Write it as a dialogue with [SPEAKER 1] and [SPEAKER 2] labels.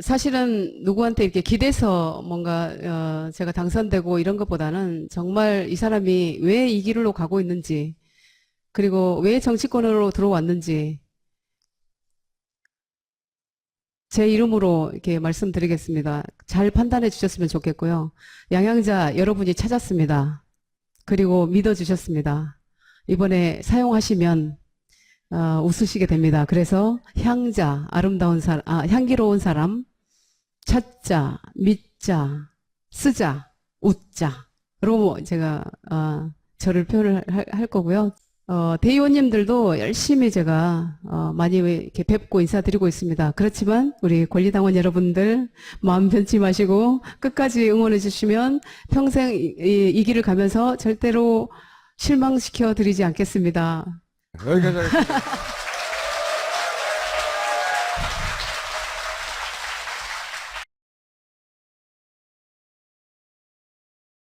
[SPEAKER 1] 사실은 누구한테 이렇게 기대서 뭔가 어, 제가 당선되고 이런 것보다는 정말 이 사람이 왜 이 길로 가고 있는지 그리고 왜 정치권으로 들어왔는지 제 이름으로 이렇게 말씀드리겠습니다. 잘 판단해 주셨으면 좋겠고요. 양양자 여러분이 찾았습니다. 그리고 믿어 주셨습니다. 이번에 사용하시면 어, 웃으시게 됩니다. 그래서 향자, 아름다운 사람, 아, 향기로운 사람, 찾자, 믿자, 쓰자, 웃자로 제가 어, 저를 표현을 할, 할 거고요. 어, 대의원님들도 열심히 제가 어, 많이 이렇게 뵙고 인사드리고 있습니다. 그렇지만 우리 권리당원 여러분들 마음 변치 마시고 끝까지 응원해 주시면 평생 이, 이- 이 길을 가면서 절대로 실망시켜 드리지 않겠습니다.
[SPEAKER 2] 여기까지 하겠습니다.